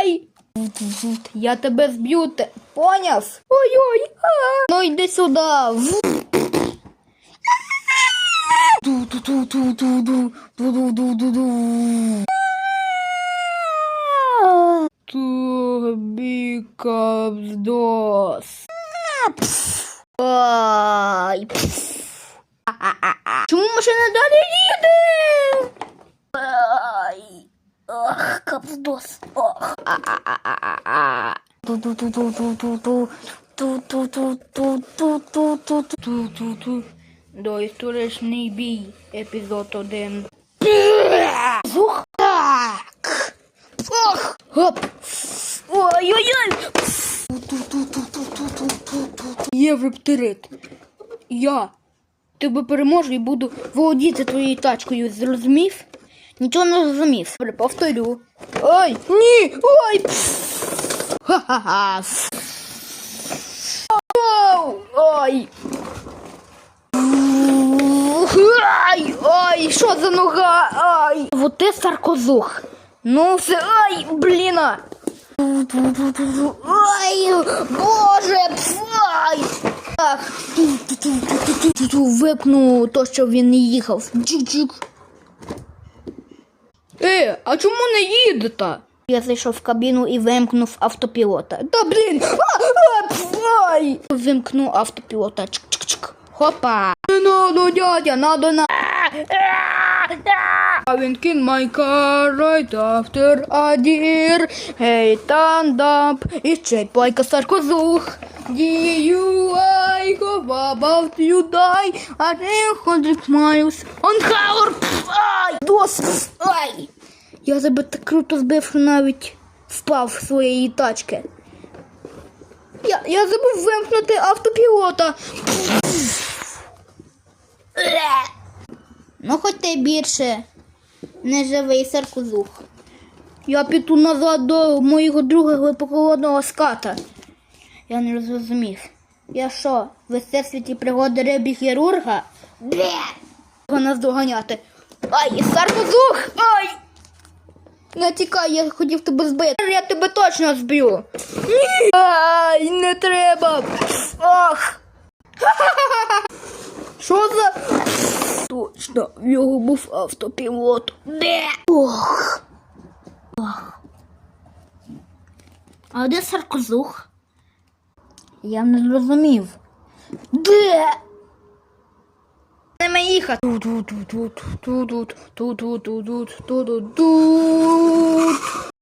Ай! Я тебе зб'ю, те. поняв? Ой-ой! Ну йди сюди. Тобі кавздос. Ай. Чому машина далі їде? Ай. Ох, кавздос. Ох. Доісторичний бій. Епізод 1. Зух. Так. Ох. Хоп. Ой-ой-ой. Європтерит. Я тебе переможу і буду володіти твоєю тачкою, зрозумів? Нічого не зрозумів. Добре, повторю. Ой, ні! Ой! Ха-ха-ха! Ой! Ай! Ай! Що за нога? Ай! Вот ти саркозух. Ну все, ай, бліна! Ай, боже, ай! Ту-ту-ту-ту-ту-ту, випну то, що він не їхав. Чик-чик. Е, а чому не їдете? Я зайшов в кабіну і вимкнув автопілота. Та блін! Ай! Вимкнув автопілота. Чик-чик-чик. Хопа! Не надо, дядя, надо на. Having in my car right after a deer. Hey, stand up, it's shaped like a sarcozuk. DUI, how about you die at 100 miles on hour? Дос, ай. Я тебе так круто збив, що навіть впав з своєї тачки. Я, я забув вимкнути автопілота. Ну, хоч ти більше не живий саркозух. Я піду назад до моєго друга глибоководного ската. Я не зрозумів. Я що, в всесвіті пригоди рибі хірурга? Бе! Його нас. Ай, саркозух! Ай! Не тікай, я хотів тебе збити. Я тебе точно зб'ю. Ні! Ай, не треба. Ох! Що за. Точно, в його був автопілот. Де? Ох. Ох. А де саркозух? Я не зрозумів. Де? будемо їхати. Тут.